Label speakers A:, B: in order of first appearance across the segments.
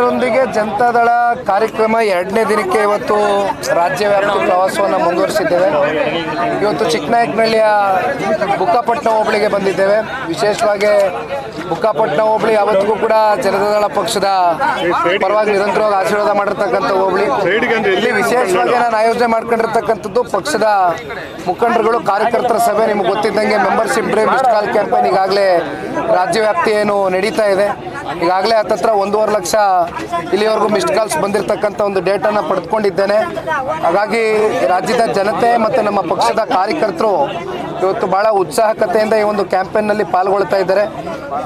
A: ಇದರೊಂದಿಗೆ ಜನತಾದಳ ಕಾರ್ಯಕ್ರಮ ಎರಡನೇ ದಿನಕ್ಕೆ ಇವತ್ತು ರಾಜ್ಯವ್ಯಾಪಿ ಪ್ರವಾಸವನ್ನು ಮುಂದುವರಿಸಿದ್ದೇವೆ. ಇವತ್ತು ಚಿಕ್ಕನಾಯಕನಹಳ್ಳಿಯ ಬುಕ್ಕಾಪಟ್ಟಣ ಹೋಬಳಿಗೆ ಬಂದಿದ್ದೇವೆ. ವಿಶೇಷವಾಗಿ ಬುಕ್ಕಾಪಟ್ಟಣ ಹೋಬಳಿ ಯಾವತ್ತಿಗೂ ಕೂಡ ಜನತಾದಳ ಪಕ್ಷದ ಪರವಾಗಿ ನಿರಂತರವಾಗಿ ಆಶೀರ್ವಾದ ಮಾಡಿರ್ತಕ್ಕಂಥ ಹೋಬಳಿ. ಇಲ್ಲಿ ವಿಶೇಷವಾಗಿ ನಾನು ಆಯೋಜನೆ ಮಾಡ್ಕೊಂಡಿರ್ತಕ್ಕಂಥದ್ದು ಪಕ್ಷದ ಮುಖಂಡರುಗಳು, ಕಾರ್ಯಕರ್ತರ ಸಭೆ, ನಿಮ್ಗೆ ಗೊತ್ತಿದ್ದಂಗೆ membership drive miss call campaign ಈಗಾಗಲೇ ರಾಜ್ಯವ್ಯಾಪ್ತಿ ಏನು ನಡೀತಾ ಇದೆ. ಈಗಾಗಲೇ ಹತ್ತತ್ರ ಒಂದೂವರೆ ಲಕ್ಷ ಇಲ್ಲಿವರೆಗೂ ಮಿಸ್ಡ್ ಕಾಲ್ಸ್ ಬಂದಿರತಕ್ಕಂಥ ಒಂದು ಡೇಟನ್ನು ಪಡೆದುಕೊಂಡಿದ್ದೇನೆ. ಹಾಗಾಗಿ ರಾಜ್ಯದ ಜನತೆ ಮತ್ತು ನಮ್ಮ ಪಕ್ಷದ ಕಾರ್ಯಕರ್ತರು ಇವತ್ತು ಭಾಳ ಉತ್ಸಾಹಕತೆಯಿಂದ ಈ ಒಂದು ಕ್ಯಾಂಪೇನ್ನಲ್ಲಿ ಪಾಲ್ಗೊಳ್ತಾ ಇದ್ದಾರೆ.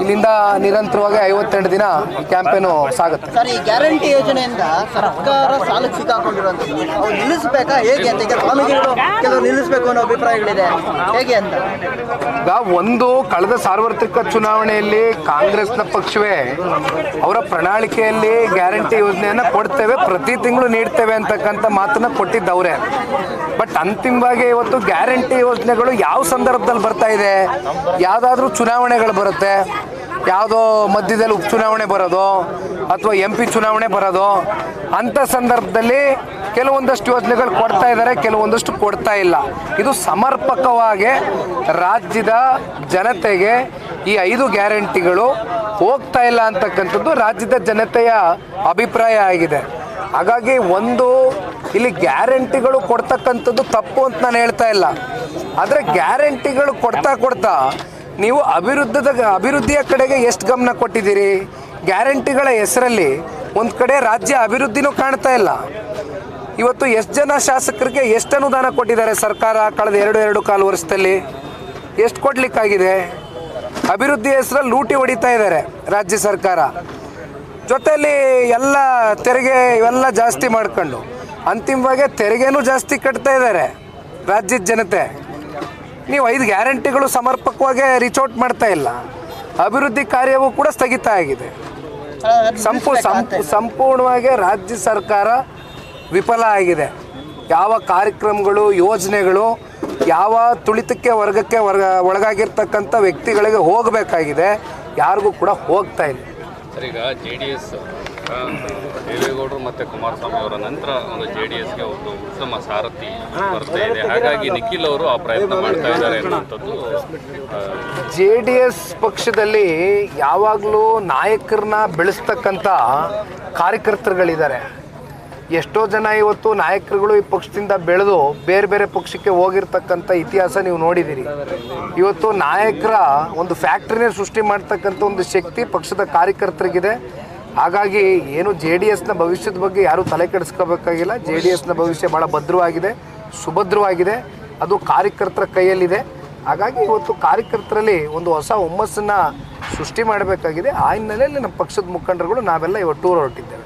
A: ಇಲ್ಲಿಂದ ನಿರಂತರವಾಗಿ ಐವತ್ತೆರಡು ದಿನ ಈ ಕ್ಯಾಂಪೇನು ಸಾಗುತ್ತೆ.
B: ಸರ್ ಈ ಗ್ಯಾರಂಟಿ ಯೋಜನೆಯಿಂದ ಸರ್ಕಾರ ಸಾಲಕ್ಕೆ ಸಿಕ್ಕಾಕೊಂಡಿರುವಂಥದ್ದು ಅವ್ರು ನಿಲ್ಲಿಸಬೇಕಾ? ಹೇಗೆ ಅಂತ ಈಗ ಸ್ವಾಮೀಜಿಗಳು ಕೆಲವರು ನಿಲ್ಲಿಸಬೇಕು ಅನ್ನೋ ಅಭಿಪ್ರಾಯಗಳಿದೆ. ಹೇಗೆ ಅಂತ?
A: ಈಗ ಒಂದು ಕಳೆದ ಸಾರ್ವತ್ರಿಕ ಚುನಾವಣೆಯಲ್ಲಿ ಕಾಂಗ್ರೆಸ್ನ ಪಕ್ಷವೇ ಅವರ ಪ್ರಣಾಳಿಕೆಯಲ್ಲಿ ಗ್ಯಾರಂಟಿ ಯೋಜನೆಯನ್ನು ಕೊಡ್ತೇವೆ ಪ್ರತಿ ತಿಂಗಳು ನೀಡ್ತೇವೆ ಅಂತಕ್ಕಂಥ ಮಾತನ್ನ ಕೊಟ್ಟಿದ್ದವ್ರೆ. ಬಟ್ ಅಂತಿಮವಾಗಿ ಇವತ್ತು ಗ್ಯಾರಂಟಿ ಯೋಜನೆಗಳು ಯಾವ ಸಂದರ್ಭದಲ್ಲಿ ಬರ್ತಾ ಇದೆ? ಯಾವುದಾದ್ರೂ ಚುನಾವಣೆಗಳು ಬರುತ್ತೆ? ಯಾವುದೋ ಮಧ್ಯದಲ್ಲಿ ಉಪಚುನಾವಣೆ ಬರೋದು ಅಥವಾ ಎಂ ಪಿ ಚುನಾವಣೆ ಬರೋದು? ಅಂಥ ಸಂದರ್ಭದಲ್ಲಿ ಕೆಲವೊಂದಷ್ಟು ಯೋಜನೆಗಳು ಕೊಡ್ತಾ ಇದ್ದಾರೆ, ಕೆಲವೊಂದಷ್ಟು ಕೊಡ್ತಾ ಇಲ್ಲ. ಇದು ಸಮರ್ಪಕವಾಗಿ ರಾಜ್ಯದ ಜನತೆಗೆ ಈ ಐದು ಗ್ಯಾರಂಟಿಗಳು ಹೋಗ್ತಾ ಇಲ್ಲ ಅಂತಕ್ಕಂಥದ್ದು ರಾಜ್ಯದ ಜನತೆಯ ಅಭಿಪ್ರಾಯ ಆಗಿದೆ. ಹಾಗಾಗಿ ಒಂದು ಇಲ್ಲಿ ಗ್ಯಾರಂಟಿಗಳು ಕೊಡ್ತಕ್ಕಂಥದ್ದು ತಪ್ಪು ಅಂತ ನಾನು ಹೇಳ್ತಾ ಇಲ್ಲ. ಆದರೆ ಗ್ಯಾರಂಟಿಗಳು ಕೊಡ್ತಾ ಕೊಡ್ತಾ ನೀವು ಅಭಿವೃದ್ಧದ ಅಭಿವೃದ್ಧಿಯ ಕಡೆಗೆ ಎಷ್ಟು ಗಮನ ಕೊಟ್ಟಿದ್ದೀರಿ? ಗ್ಯಾರಂಟಿಗಳ ಹೆಸರಲ್ಲಿ ಒಂದು ಕಡೆ ರಾಜ್ಯ ಅಭಿವೃದ್ಧಿನೂ ಕಾಣ್ತಾ ಇಲ್ಲ. ಇವತ್ತು ಎಷ್ಟು ಜನ ಶಾಸಕರಿಗೆ ಎಷ್ಟು ಅನುದಾನ ಕೊಟ್ಟಿದ್ದಾರೆ ಸರ್ಕಾರ ಕಳೆದ ಎರಡು ಎರಡು ಕಾಲು ವರ್ಷದಲ್ಲಿ? ಎಷ್ಟು ಕೊಡಲಿಕ್ಕಾಗಿದೆ? ಅಭಿವೃದ್ಧಿ ಹೆಸರಲ್ಲಿ ಲೂಟಿ ಹೊಡಿತಾ ಇದ್ದಾರೆ ರಾಜ್ಯ ಸರ್ಕಾರ. ಜೊತೆಯಲ್ಲಿ ಎಲ್ಲ ತೆರಿಗೆ ಇವೆಲ್ಲ ಜಾಸ್ತಿ ಮಾಡ್ಕೊಂಡು. ಅಂತಿಮವಾಗಿ ತೆರಿಗೆನೂ ಜಾಸ್ತಿ ಕಟ್ತಾ ಇದ್ದಾರೆ ರಾಜ್ಯದ ಜನತೆ. ನೀವು ಐದು ಗ್ಯಾರಂಟಿಗಳು ಸಮರ್ಪಕವಾಗಿ ರಿಚೌಟ್ ಮಾಡ್ತಾ ಇಲ್ಲ. ಅಭಿವೃದ್ಧಿ ಕಾರ್ಯವೂ ಕೂಡ ಸ್ಥಗಿತ ಆಗಿದೆ. ಸಂಪೂ ಸಂಪೂ ಸಂಪೂರ್ಣವಾಗಿ ರಾಜ್ಯ ಸರ್ಕಾರ ವಿಫಲ ಆಗಿದೆ. ಯಾವ ಕಾರ್ಯಕ್ರಮಗಳು, ಯೋಜನೆಗಳು, ಯಾವ ತುಳಿತಕ್ಕೆ ವರ್ಗಕ್ಕೆ ವರ್ಗ ಒಳಗಾಗಿರ್ತಕ್ಕಂಥ ವ್ಯಕ್ತಿಗಳಿಗೆ ಹೋಗಬೇಕಾಗಿದೆ. ಯಾರಿಗೂ ಕೂಡ ಹೋಗ್ತಾ ಇಲ್ಲ.
C: ದೇವೇಗೌಡರು ಮತ್ತು ಕುಮಾರಸ್ವಾಮಿ ಅವರ ನಂತರ ಒಂದು ಜೆ ಡಿ ಎಸ್ಗೆ ಒಂದು ಉತ್ತಮ ಸಾರಥಿ ಬರ್ತಾ ಇದೆ. ಹಾಗಾಗಿ ನಿಖಿಲ್ ಅವರು ಆ ಪ್ರಯತ್ನ ಮಾಡ್ತಾ ಇದ್ದಾರೆ ಅನ್ನುವಂಥದ್ದು
A: ಜೆ ಡಿ ಎಸ್ ಪಕ್ಷದಲ್ಲಿ ಯಾವಾಗಲೂ ನಾಯಕರನ್ನ ಬೆಳೆಸ್ತಕ್ಕಂಥ ಕಾರ್ಯಕರ್ತರುಗಳಿದ್ದಾರೆ. ಎಷ್ಟೋ ಜನ ಇವತ್ತು ನಾಯಕರುಗಳು ಈ ಪಕ್ಷದಿಂದ ಬೆಳೆದು ಬೇರೆ ಬೇರೆ ಪಕ್ಷಕ್ಕೆ ಹೋಗಿರ್ತಕ್ಕಂಥ ಇತಿಹಾಸ ನೀವು ನೋಡಿದ್ದೀರಿ. ಇವತ್ತು ನಾಯಕರ ಒಂದು ಫ್ಯಾಕ್ಟ್ರಿನೇ ಸೃಷ್ಟಿ ಮಾಡ್ತಕ್ಕಂಥ ಒಂದು ಶಕ್ತಿ ಪಕ್ಷದ ಕಾರ್ಯಕರ್ತರಿಗಿದೆ. ಹಾಗಾಗಿ ಏನು ಜೆ ಡಿ ಎಸ್ನ ಭವಿಷ್ಯದ ಬಗ್ಗೆ ಯಾರೂ ತಲೆ ಕೆಡಿಸ್ಕೋಬೇಕಾಗಿಲ್ಲ. ಜೆ ಡಿ ಎಸ್ನ ಭವಿಷ್ಯ ಭಾಳ ಭದ್ರವಾಗಿದೆ, ಸುಭದ್ರವಾಗಿದೆ. ಅದು ಕಾರ್ಯಕರ್ತರ ಕೈಯಲ್ಲಿದೆ. ಹಾಗಾಗಿ ಇವತ್ತು ಕಾರ್ಯಕರ್ತರಲ್ಲಿ ಒಂದು ಹೊಸ ಹುಮ್ಮಸ್ಸನ್ನು ಸೃಷ್ಟಿ ಮಾಡಬೇಕಾಗಿದೆ. ಆ ಹಿನ್ನೆಲೆಯಲ್ಲಿ ನಮ್ಮ ಪಕ್ಷದ ಮುಖಂಡರುಗಳು ನಾವೆಲ್ಲ ಇವತ್ತು ಟೂರ್ ಹೊರಟಿದ್ದೇವೆ.